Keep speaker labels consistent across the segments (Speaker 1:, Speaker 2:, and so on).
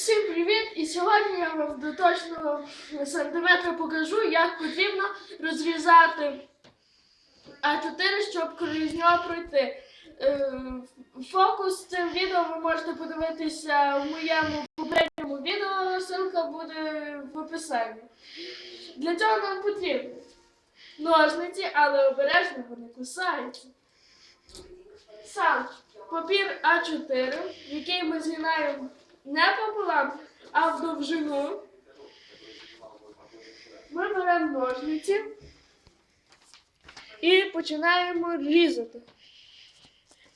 Speaker 1: Всім привіт! І сьогодні я вам до точного сантиметра покажу, як потрібно розрізати А4, щоб крізь нього пройти. Е, Фокус з цим відео ви можете подивитися в моєму попередньому відео, ссылка буде в описанні. Для цього нам потрібно ножниці, але обережно вони кусаються. Сам папір А4, який ми згинаємо не пополам, а в довжину. Ми беремо ножниці і починаємо різати.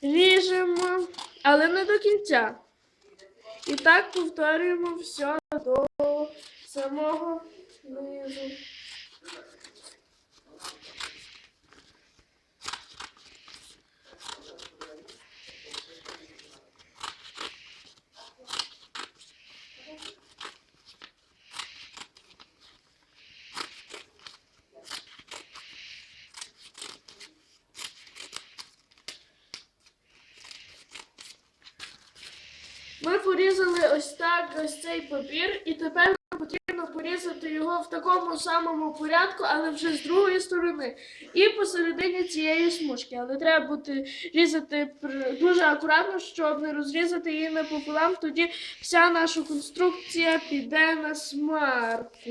Speaker 1: Ріжемо, але не до кінця. І так повторюємо все до порізали ось так ось цей папір, і тепер нам потрібно порізати його в такому самому порядку, але вже з другої сторони. І посередині цієї смужки. Але треба бути різати дуже акуратно, щоб не розрізати її напополам. Тоді вся наша конструкція піде на смарку.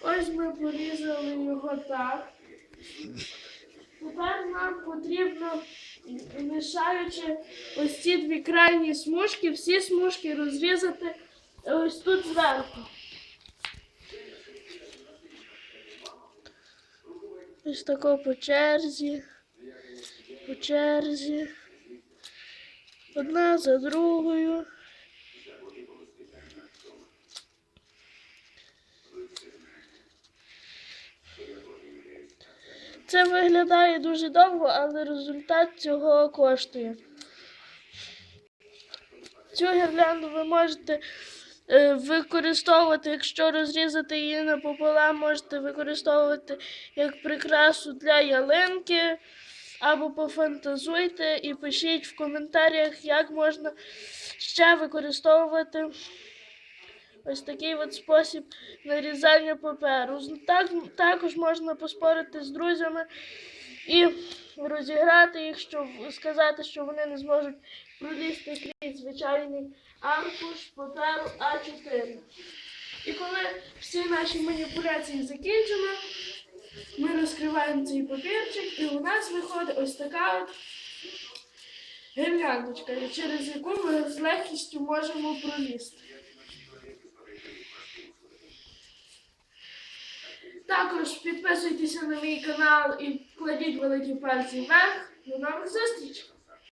Speaker 1: Ось ми порізали його так. Тепер нам потрібно, мішаючи ось ці дві крайні смужки, всі смужки розрізати ось тут зверху. Ось тако по черзі, по черзі. Одна за другою. Це виглядає дуже довго, але результат цього коштує. Цю гірлянду ви можете е, використовувати, якщо розрізати її напополам, можете використовувати як прикрасу для ялинки, або пофантазуйте і пишіть в коментарях, як можна ще використовувати ось такий от спосіб нарізання паперу. Так, також можна поспорити з друзями і розіграти їх, щоб сказати, що вони не зможуть пролізти крізь звичайний аркуш паперу А4. І коли всі наші маніпуляції закінчено, ми розкриваємо цей папірчик, і у нас виходить ось така от гірляндочка, через яку ми з легкістю можемо пролізти. Також підписуйтеся на мій канал і кладіть великі пальці вверх. До нових зустрічей!